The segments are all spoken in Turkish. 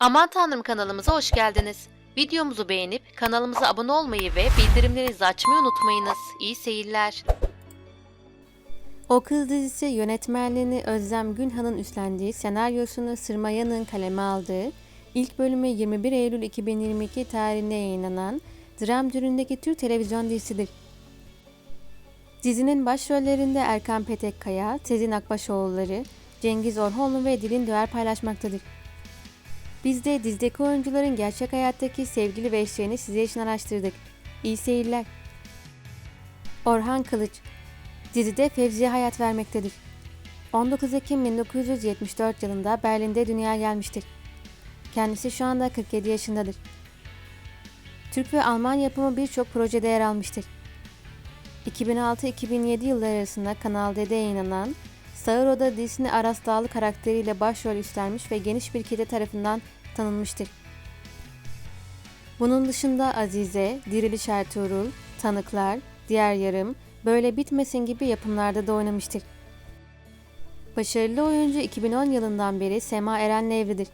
Aman Tanrım kanalımıza hoş geldiniz. Videomuzu beğenip kanalımıza abone olmayı ve bildirimlerinizi açmayı unutmayınız. İyi seyirler. O Kız dizisi yönetmenliğini Özlem Günhan'ın üstlendiği, senaryosunu Sırma Yanık'ın kaleme aldığı, ilk bölümü 21 Eylül 2022 tarihinde yayınlanan dram türündeki Türk televizyon dizisidir. Dizinin başrollerinde Erkan Petekkaya, Sezin Akbaşoğulları, Cengiz Orhonlu ve Dilin Döğer paylaşmaktadır. Biz de dizideki oyuncuların gerçek hayattaki sevgili ve eşlerini size için araştırdık. İyi seyirler. Orhan Kılıç Dizide Fevzi'ye hayat vermektedir. 19 Ekim 1974 yılında Berlin'de dünyaya gelmiştir. Kendisi şu anda 47 yaşındadır. Türk ve Alman yapımı birçok projede yer almıştır. 2006-2007 yılları arasında Kanal D'de yayınlanan Sağır Oda dizisinde Aras Dağlı karakteriyle başrol üstlenmiş ve geniş bir kitle tarafından tanınmıştır. Bunun dışında Azize, Diriliş Ertuğrul, Tanıklar, Diğer Yarım, Böyle Bitmesin gibi yapımlarda da oynamıştır. Başarılı oyuncu 2010 yılından beri Sema Eren'le evlidir.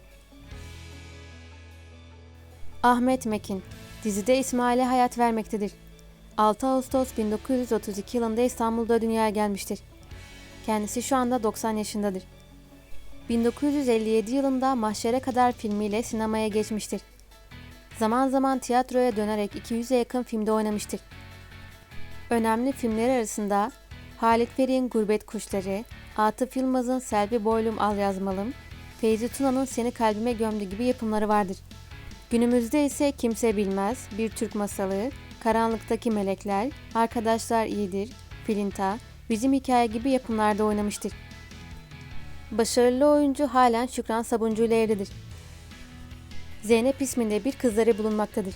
Ahmet Mekin, dizide İsmail'e hayat vermektedir. 6 Ağustos 1932 yılında İstanbul'da dünyaya gelmiştir. Kendisi şu anda 90 yaşındadır. 1957 yılında Mahşere Kadar filmiyle sinemaya geçmiştir. Zaman zaman tiyatroya dönerek 200'e yakın filmde oynamıştır. Önemli filmler arasında Halit Ferik'in Gurbet Kuşları, Atıf Yılmaz'ın Selvi Boylum Al Yazmalım, Feyzi Tuna'nın Seni Kalbime Gömdü gibi yapımları vardır. Günümüzde ise Kimse Bilmez, Bir Türk Masalı, Karanlıktaki Melekler, Arkadaşlar İyidir, Filinta, Bizim Hikaye gibi yapımlarda oynamıştır. Başarılı oyuncu halen Şükran Sabuncu ile evlidir. Zeynep isminde bir kızları bulunmaktadır.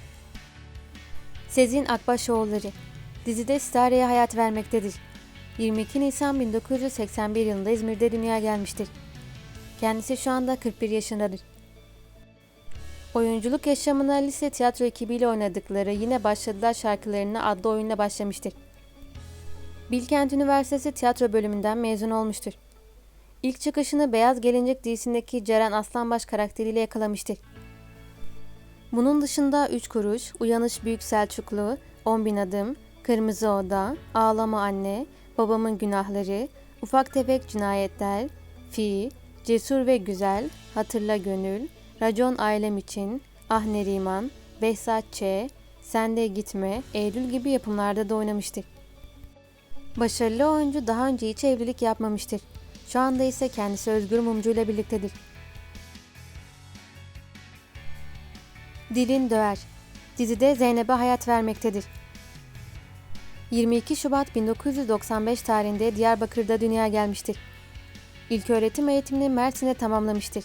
Sezin Akbaşoğulları Dizide Stare'ye hayat vermektedir. 22 Nisan 1981 yılında İzmir'de dünyaya gelmiştir. Kendisi şu anda 41 yaşındadır. Oyunculuk yaşamına lise tiyatro ekibiyle oynadıkları Yine Başladılar şarkılarına adlı oyunla başlamıştır. Bilkent Üniversitesi tiyatro bölümünden mezun olmuştur. İlk çıkışını Beyaz Gelincik dizisindeki Ceren Aslanbaş karakteriyle yakalamıştır. Bunun dışında Üç Kuruş, Uyanış Büyük Selçuklu, 10 bin adım, Kırmızı Oda, Ağlama Anne, Babamın Günahları, Ufak Tefek Cinayetler, Fi, Cesur ve Güzel, Hatırla Gönül, Racon Ailem için, Ah Neriman, Behzat Ç, Sen de Gitme, Eylül gibi yapımlarda da oynamıştır. Başarılı oyuncu daha önce hiç evlilik yapmamıştır. Şu anda ise kendisi Özgür Mumcu ile birliktedir. Dilin Döğer Dizide Zeynep'e hayat vermektedir. 22 Şubat 1995 tarihinde Diyarbakır'da dünyaya gelmiştir. İlk öğretim eğitimini Mersin'de tamamlamıştır.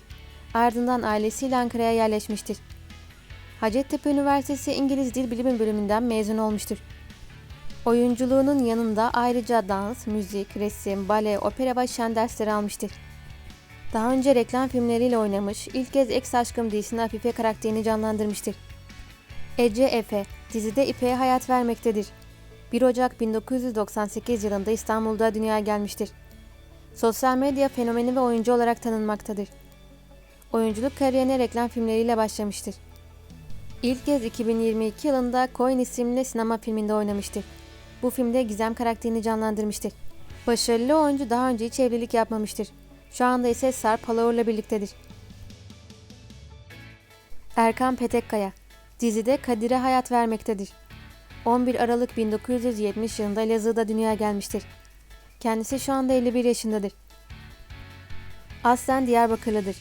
Ardından ailesiyle Ankara'ya yerleşmiştir. Hacettepe Üniversitesi İngiliz Dil Bilimi bölümünden mezun olmuştur. Oyunculuğunun yanında ayrıca dans, müzik, resim, bale, opera ve şan dersleri almıştır. Daha önce reklam filmleriyle oynamış, ilk kez Ex Aşkım dizisinde Afife karakterini canlandırmıştır. Ece Efe, dizide İpek'e hayat vermektedir. 1 Ocak 1998 yılında İstanbul'da dünyaya gelmiştir. Sosyal medya fenomeni ve oyuncu olarak tanınmaktadır. Oyunculuk kariyerine reklam filmleriyle başlamıştır. İlk kez 2022 yılında Coin isimli sinema filminde oynamıştır. Bu filmde Gizem karakterini canlandırmıştır. Başarılı oyuncu daha önce hiç evlilik yapmamıştır. Şu anda ise Sarp Halaur'la birliktedir. Erkan Petekkaya Dizide Kadir'e hayat vermektedir. 11 Aralık 1970 yılında Elazığ'da dünyaya gelmiştir. Kendisi şu anda 51 yaşındadır. Aslen Diyarbakırlıdır.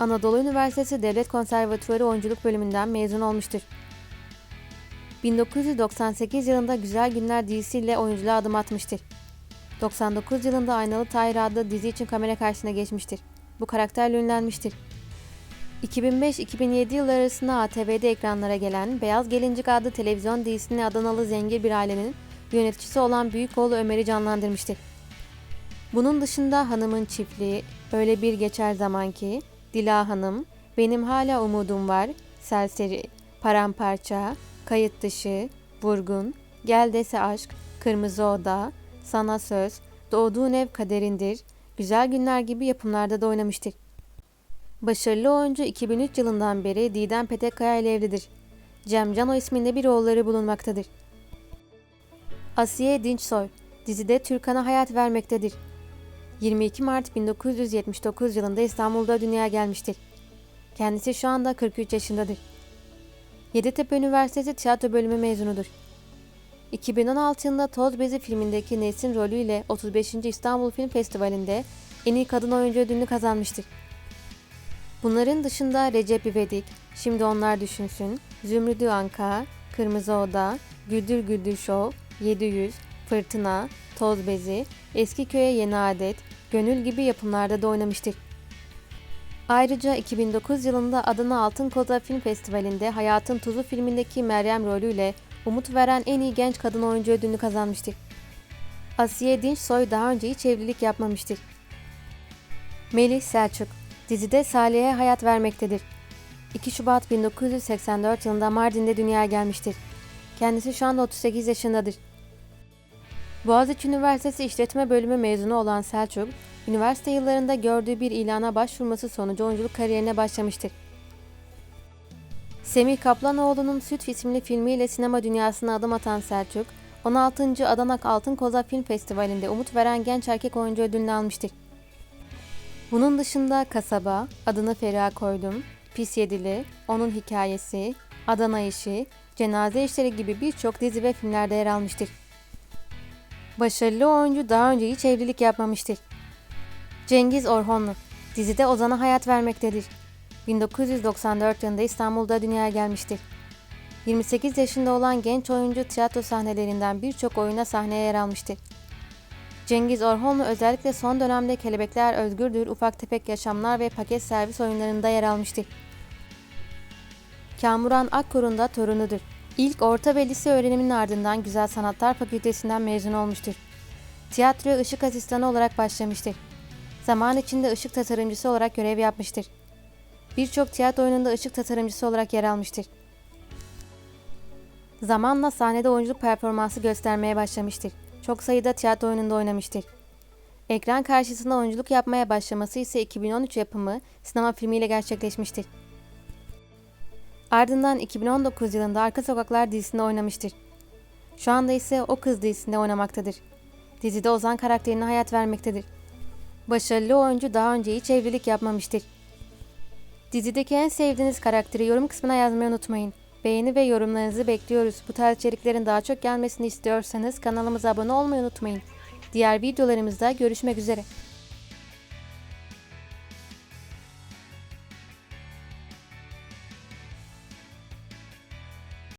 Anadolu Üniversitesi Devlet Konservatuvarı Oyunculuk Bölümünden mezun olmuştur. 1998 yılında Güzel Günler dizisiyle oyunculuğa adım atmıştır. 99 yılında Aynalı Tahir adlı dizi için kamera karşısına geçmiştir. Bu karakterle ünlenmiştir. 2005-2007 yılları arasında ATV'de ekranlara gelen Beyaz Gelincik adlı televizyon dizisinde Adanalı zengin bir ailenin yöneticisi olan büyük oğlu Ömer'i canlandırmıştır. Bunun dışında Hanımın Çiftliği, Öyle Bir Geçer Zamanki, Dila Hanım, Benim Hala Umudum Var, Serseri, Paramparça, Kayıt Dışı, Vurgun, Gel Dese Aşk, Kırmızı Oda, Sana Söz, Doğduğun Ev Kaderindir, Güzel Günler gibi yapımlarda da oynamıştır. Başarılı oyuncu 2003 yılından beri Didem Petekkaya ile evlidir. Cem Cano isminde bir oğulları bulunmaktadır. Asiye Dinçsoy dizide Türkan'a hayat vermektedir. 22 Mart 1979 yılında İstanbul'da dünyaya gelmiştir. Kendisi şu anda 43 yaşındadır. Yeditepe Üniversitesi Tiyatro Bölümü mezunudur. 2016 yılında Toz Bezi filmindeki Nesin rolüyle 35. İstanbul Film Festivali'nde en iyi kadın oyuncu ödülünü kazanmıştır. Bunların dışında Recep İvedik, Şimdi Onlar Düşünsün, Zümrüdü Anka, Kırmızı Oda, Güldür Güldür Show, 700, Fırtına, Toz Bezi, Eski Köye Yeni Adet, Gönül gibi yapımlarda da oynamıştır. Ayrıca 2009 yılında Adana Altın Koza Film Festivali'nde Hayatın Tuzu filmindeki Meryem rolüyle umut veren en iyi genç kadın oyuncu ödülünü kazanmıştır. Asiye Dinçsoy daha önce hiç evlilik yapmamıştır. Melih Selçuk dizide Salih'e hayat vermektedir. 2 Şubat 1984 yılında Mardin'de dünyaya gelmiştir. Kendisi şu anda 38 yaşındadır. Boğaziçi Üniversitesi İşletme Bölümü mezunu olan Selçuk, üniversite yıllarında gördüğü bir ilana başvurması sonucu oyunculuk kariyerine başlamıştır. Semih Kaplanoğlu'nun Süt isimli filmiyle sinema dünyasına adım atan Selçuk, 16. Adana Altın Koza Film Festivali'nde umut veren genç erkek oyuncu ödülünü almıştır. Bunun dışında Kasaba, Adını Feriha Koydum, Pis Yedili, Onun Hikayesi, Adana İşi, Cenaze İşleri gibi birçok dizi ve filmlerde yer almıştır. Başarılı oyuncu daha önce hiç evlilik yapmamıştır. Cengiz Orhonlu, dizide Ozan'a hayat vermektedir. 1994 yılında İstanbul'da dünyaya gelmiştir. 28 yaşında olan genç oyuncu tiyatro sahnelerinden birçok oyuna sahneye yer almıştır. Cengiz Orhonlu özellikle son dönemde Kelebekler Özgürdür, Ufak Tefek Yaşamlar ve Paket Servis oyunlarında yer almıştır. Kamuran Akkor'un da torunudur. İlk orta ve lise öğreniminin ardından Güzel Sanatlar Fakültesinden mezun olmuştur. Tiyatroya ışık asistanı olarak başlamıştır. Zaman içinde ışık tasarımcısı olarak görev yapmıştır. Birçok tiyatro oyununda ışık tasarımcısı olarak yer almıştır. Zamanla sahnede oyunculuk performansı göstermeye başlamıştır. Çok sayıda tiyatro oyununda oynamıştır. Ekran karşısında oyunculuk yapmaya başlaması ise 2013 yapımı sinema filmiyle gerçekleşmiştir. Ardından 2019 yılında Arka Sokaklar dizisinde oynamıştır. Şu anda ise O Kız dizisinde oynamaktadır. Dizide Ozan karakterine hayat vermektedir. Başarılı oyuncu daha önce hiç evlilik yapmamıştır. Dizideki en sevdiğiniz karakteri yorum kısmına yazmayı unutmayın. Beğeni ve yorumlarınızı bekliyoruz. Bu tarz içeriklerin daha çok gelmesini istiyorsanız kanalımıza abone olmayı unutmayın. Diğer videolarımızda görüşmek üzere.